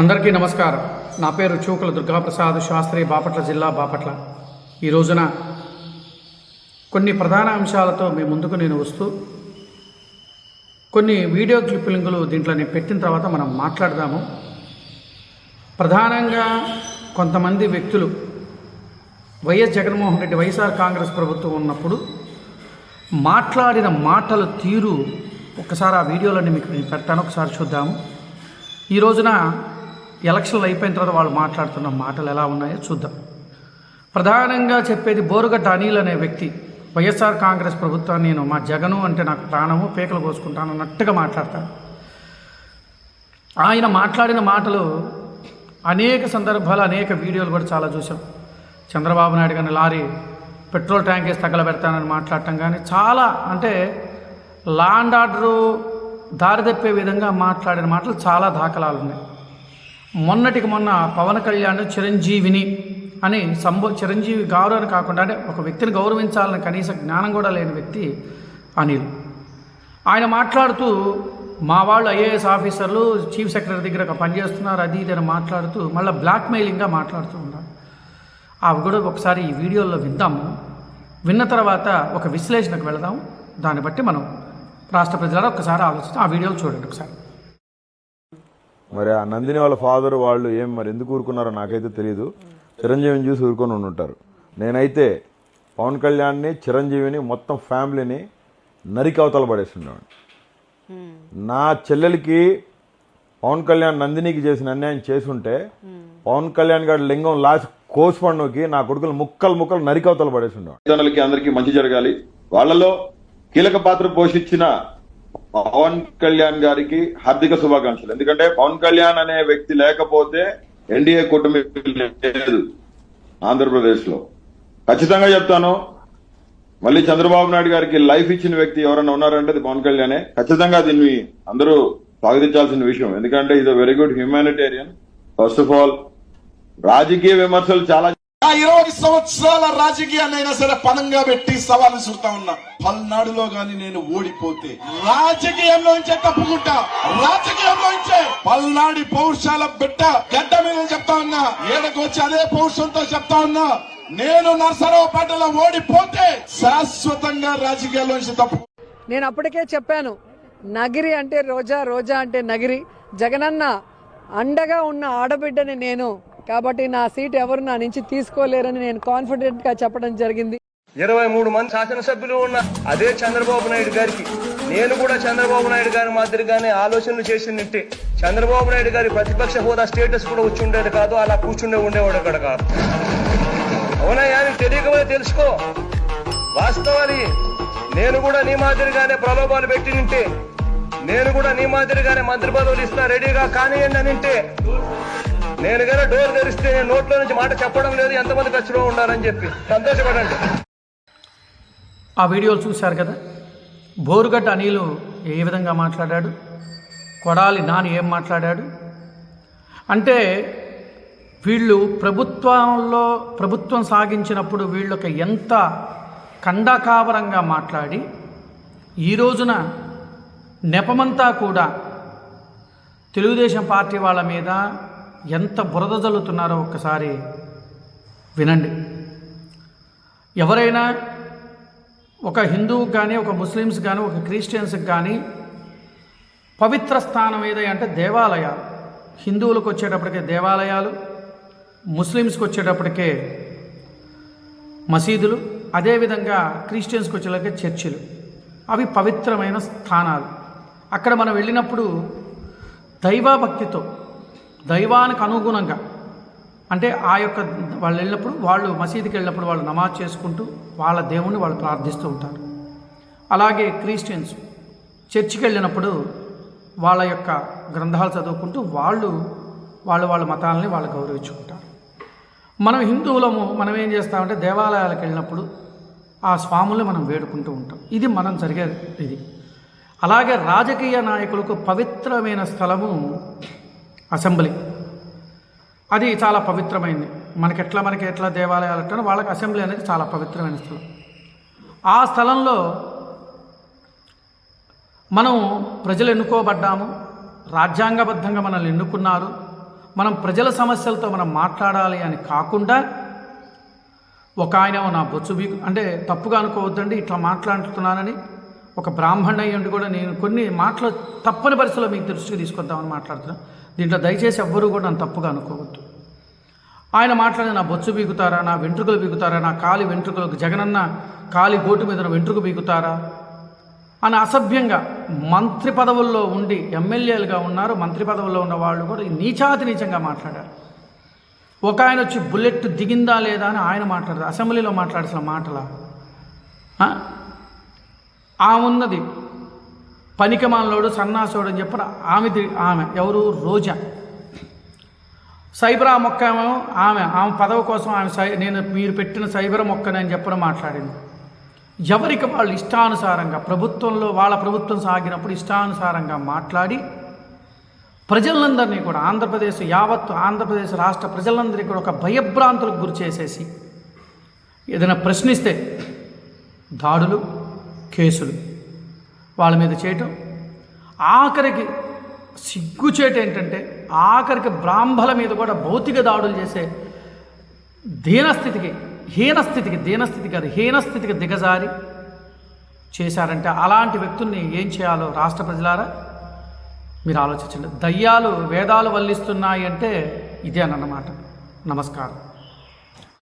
అందరికీ నమస్కారం. నా పేరు చూకుల దుర్గాప్రసాద్ శాస్త్రి బాపట్ల జిల్లా బాపట్ల. ఈ రోజున కొన్ని ప్రధాన అంశాలతో మీ ముందుకు నేను వస్తూ కొన్ని వీడియో క్లిప్ లింకులు దీంట్లో నేను పెట్టిన తర్వాత మనం మాట్లాడదాము. ప్రధానంగా కొంతమంది వ్యక్తులు వైఎస్ జగన్మోహన్ రెడ్డి వైఎస్ఆర్ కాంగ్రెస్ ప్రభుత్వం ఉన్నప్పుడు మాట్లాడిన మాటల తీరు ఒకసారి ఆ వీడియోలన్నీ మీకు నేను పెడతాను ఒకసారి చూద్దాము. ఈ రోజున ఎలక్షన్లు అయిపోయిన తర్వాత వాళ్ళు మాట్లాడుతున్న మాటలు ఎలా ఉన్నాయో చూద్దాం. ప్రధానంగా చెప్పేది బోరుగడ్డ అనిల్ అనే వ్యక్తి. వైఎస్ఆర్ కాంగ్రెస్ ప్రభుత్వాన్ని నేను మా జగను అంటే నాకు ప్రాణము పేకలు కోసుకుంటాను అన్నట్టుగా మాట్లాడతాను ఆయన మాట్లాడిన మాటలు అనేక సందర్భాలు అనేక వీడియోలు కూడా చాలా చూసాం చంద్రబాబు నాయుడు గారిని లారీ పెట్రోల్ ట్యాంక్ వేసి తగలబెడతానని మాట్లాడటం కానీ చాలా అంటే లాండ్ ఆర్డరు దారి తప్పే విధంగా మాట్లాడిన మాటలు చాలా దాఖలాలు ఉన్నాయి. మొన్నటికి మొన్న పవన్ కళ్యాణ్ చిరంజీవిని అని సంబో చిరంజీవి గారు అని కాకుండా అంటే ఒక వ్యక్తిని గౌరవించాలని కనీస జ్ఞానం కూడా లేని వ్యక్తి అనిల్. ఆయన మాట్లాడుతూ మా వాళ్ళు ఐఏఎస్ ఆఫీసర్లు చీఫ్ సెక్రటరీ దగ్గర పనిచేస్తున్నారు అది ఇది అని మాట్లాడుతూ మళ్ళీ బ్లాక్మెయిలింగ్గా మాట్లాడుతూ ఉన్నారు. అవి కూడా ఒకసారి ఈ వీడియోలో విందాము. విన్న తర్వాత ఒక విశ్లేషణకు వెళదాం దాన్ని బట్టి మనం రాష్ట్ర ప్రజల ఒకసారి ఆలోచించి ఆ వీడియోలు చూడండి ఒకసారి. మరి ఆ నందిని వాళ్ళ ఫాదర్ వాళ్ళు ఏం మరి ఎందుకు ఊరుకున్నారో నాకైతే తెలియదు చిరంజీవిని చూసి ఊరుకొని ఉంటారు నేనైతే పవన్ కళ్యాణ్ని చిరంజీవిని మొత్తం ఫ్యామిలీని నరికి అవతల పడేస్తున్నాడు నా చెల్లెలకి పవన్ కళ్యాణ్ నందినికి చేసిన అన్యాయం చేసుంటే పవన్ కళ్యాణ్ గారి లింగం లాస్ట్ కోసుపండుకి నా కొడుకులు ముక్కలు ముక్కలు నరికి అవతల పడేస్తున్నాడు తల్లిదండ్రులకి అందరికీ మంచి జరగాలి. వాళ్ళలో కీలక పాత్ర పోషించిన పవన్ కళ్యాణ్ గారికి హార్దిక శుభాకాంక్షలు. ఎందుకంటే పవన్ కళ్యాణ్ అనే వ్యక్తి లేకపోతే ఎన్డీఏ కూటమి లేదు ఆంధ్రప్రదేశ్లో ఖచ్చితంగా చెప్తాను మళ్ళీ చంద్రబాబు నాయుడు గారికి లైఫ్ ఇచ్చిన వ్యక్తి ఎవరైనా ఉన్నారంటే అది పవన్ కళ్యాణే. ఖచ్చితంగా దీన్ని అందరూ స్వాగతించాల్సిన విషయం. ఎందుకంటే ఇది very good humanitarian first of all రాజకీయ విమర్శలు చాలా ఆ ఇరవై సంవత్సరాల రాజకీయాన్నైనా సరే పనంగా పెట్టి సవాలు చూస్తా ఉన్నా. పల్నాడులో గాని నేను ఓడిపోతే రాజకీయంలోంచే తప్పుకుంటా. రాజకీయంలోంచే పల్నాడి పౌరుషాల బిడ్డ గడ్డ మీద చెప్తా ఉన్నా. ఏడకు వచ్చి అదే పౌరుషంతో చెప్తా ఉన్నా. నేను నర్సరావుపేటలో ఓడిపోతే శాశ్వతంగా రాజకీయాల్లోంచి తప్పు. నేను అప్పటికే చెప్పాను నగిరి అంటే రోజా రోజా అంటే నగిరి. జగనన్న అండగా ఉన్న ఆడబిడ్డని నేను కాబట్టి నా సీట్ ఎవరు నా నుంచి తీసుకోలేరని నేను కాన్ఫిడెంట్గా చెప్పడం జరిగింది. ఇరవై మూడు మంది శాసనసభ్యులు ఉన్న అదే చంద్రబాబు నాయుడు గారికి నేను కూడా చంద్రబాబు నాయుడు గారి మాదిరిగానే ఆలోచనలు చేసినట్టే చంద్రబాబు నాయుడు గారి ప్రతిపక్ష హోదా స్టేటస్ కూడా వచ్చి ఉండేది కాదు అలా కూర్చుండే ఉండేవాడు అక్కడ కాదు. అవునయ్యా నీకు తెలియకపోతే తెలుసుకో. వాస్తవాలి నేను కూడా నీ మాదిరిగానే ప్రలోభాలు పెట్టి నింటే. నేను కూడా నీ మాదిరిగానే మంత్రి పదవులు ఇస్తా రెడీగా కానియండి అని నేను కానీ డోర్ తెరిస్తే నోట్లో నుంచి మాట చెప్పడం లేదు ఎంతమంది ఖర్చులో ఉండాలని చెప్పి. సంతోషపడండి. ఆ వీడియోలు చూశారు కదా? బోరుగడ్డ అనిలు ఏ విధంగా మాట్లాడాడు? కొడాలి నాని ఏం మాట్లాడాడు? అంటే వీళ్ళు ప్రభుత్వంలో ప్రభుత్వం సాగించినప్పుడు వీళ్ళకి ఎంత కండాకావరంగా మాట్లాడి ఈ రోజున నెపమంతా కూడా తెలుగుదేశం పార్టీ వాళ్ళ మీద ఎంత బురద జల్లుతున్నారో ఒక్కసారి వినండి. ఎవరైనా ఒక హిందువుకి కానీ ఒక ముస్లిమ్స్ కానీ ఒక క్రిస్టియన్స్కి కానీ పవిత్ర స్థానం ఏదై అంటే దేవాలయాలు. హిందువులకు వచ్చేటప్పటికే దేవాలయాలు ముస్లిమ్స్కి వచ్చేటప్పటికే మసీదులు అదేవిధంగా క్రిస్టియన్స్కి వచ్చేటప్పటికే చర్చిలు. అవి పవిత్రమైన స్థానాలు. అక్కడ మనం వెళ్ళినప్పుడు దైవభక్తితో దైవానికి అనుగుణంగా. అంటే ఆ యొక్క వాళ్ళు వెళ్ళినప్పుడు వాళ్ళు మసీదుకి వెళ్ళినప్పుడు వాళ్ళు నమాజ్ చేసుకుంటూ వాళ్ళ దేవుణ్ణి వాళ్ళు ప్రార్థిస్తూ ఉంటారు. అలాగే క్రిస్టియన్స్ చర్చికి వెళ్ళినప్పుడు వాళ్ళ యొక్క గ్రంథాలు చదువుకుంటూ వాళ్ళు వాళ్ళు వాళ్ళ మతాలని వాళ్ళు గౌరవించుకుంటారు. మనం హిందువులము మనం ఏం చేస్తామంటే దేవాలయాలకు వెళ్ళినప్పుడు ఆ స్వాముల్ని మనం వేడుకుంటూ ఉంటాం. ఇది మనం జరిగే ఇది. అలాగే రాజకీయ నాయకులకు పవిత్రమైన స్థలము అసెంబ్లీ. అది చాలా పవిత్రమైంది. మనకి ఎట్లా మనకి ఎట్లా దేవాలయాలు ఎట్లా వాళ్ళకి అసెంబ్లీ అనేది చాలా పవిత్రమైన స్థలం. ఆ స్థలంలో మనం ప్రజలు ఎన్నుకోబడ్డాము. రాజ్యాంగబద్ధంగా మనల్ని ఎన్నుకున్నారు. మనం ప్రజల సమస్యలతో మనం మాట్లాడాలి అని కాకుండా ఒక ఆయన నా బొచ్చు బీకు అంటే తప్పుగా అనుకోవద్దండి ఇట్లా మాట్లాడుతున్నానని ఒక బ్రాహ్మణ అయ్యండి కూడా నేను కొన్ని మాటలు తప్పని పరిస్థితుల్లో మీకు దృష్టికి తీసుకొద్దామని మాట్లాడుతున్నాను దీంట్లో దయచేసి ఎవ్వరూ కూడా నన్ను తప్పుగా అనుకోవద్దు. ఆయన మాట్లాడి నా బొచ్చు బీగుతారా నా వెంట్రుకలు బీగుతారా నా కాలి వెంట్రుకలకు జగనన్న కాలి గోటు మీద వెంట్రుక బీగుతారా? అని అసభ్యంగా మంత్రి పదవుల్లో ఉండి ఎమ్మెల్యేలుగా ఉన్నారు. మంత్రి పదవుల్లో ఉన్న వాళ్ళు కూడా నీచాతి నీచంగా మాట్లాడారు. ఒక ఆయన వచ్చి బుల్లెట్ దిగిందా లేదా అని ఆయన మాట్లాడారు. అసెంబ్లీలో మాట్లాడాల్సిన మాటల? ఆ? ఉన్నది పనికిమాలోడు సన్నాసోడు అని చెప్పిన ఆమె ఆమె. ఎవరు? రోజా. సైబరా మొక్క ఆమె. ఆమె పదవి కోసం ఆమె సై నేను మీరు పెట్టిన సైబర మొక్కని అని చెప్పడం మాట్లాడింది. ఎవరికి వాళ్ళు ఇష్టానుసారంగా ప్రభుత్వంలో వాళ్ళ ప్రభుత్వం సాగినప్పుడు ఇష్టానుసారంగా మాట్లాడి ప్రజలందరినీ కూడా ఆంధ్రప్రదేశ్ యావత్తు ఆంధ్రప్రదేశ్ రాష్ట్ర ప్రజలందరికీ కూడా ఒక భయభ్రాంతులకు గురి చేసేసి ఏదైనా ప్రశ్నిస్తే దాడులు కేసులు. వాళ్ళ మీద చేయటం. ఆఖరికి సిగ్గుచేటు ఏంటంటే ఆఖరికి బ్రాహ్మల మీద కూడా భౌతిక దాడులు చేసే దీనస్థితికి హీనస్థితికి దీనస్థితి కాదు హీనస్థితికి దిగజారి చేశారంటే అలాంటి వ్యక్తుల్ని ఏం చేయాలో రాష్ట్ర ప్రజలారా? మీరు ఆలోచించండి. దయ్యాలు వేదాలు వల్లిస్తున్నాయి అంటే ఇదే అన్నమాట. నమస్కారం.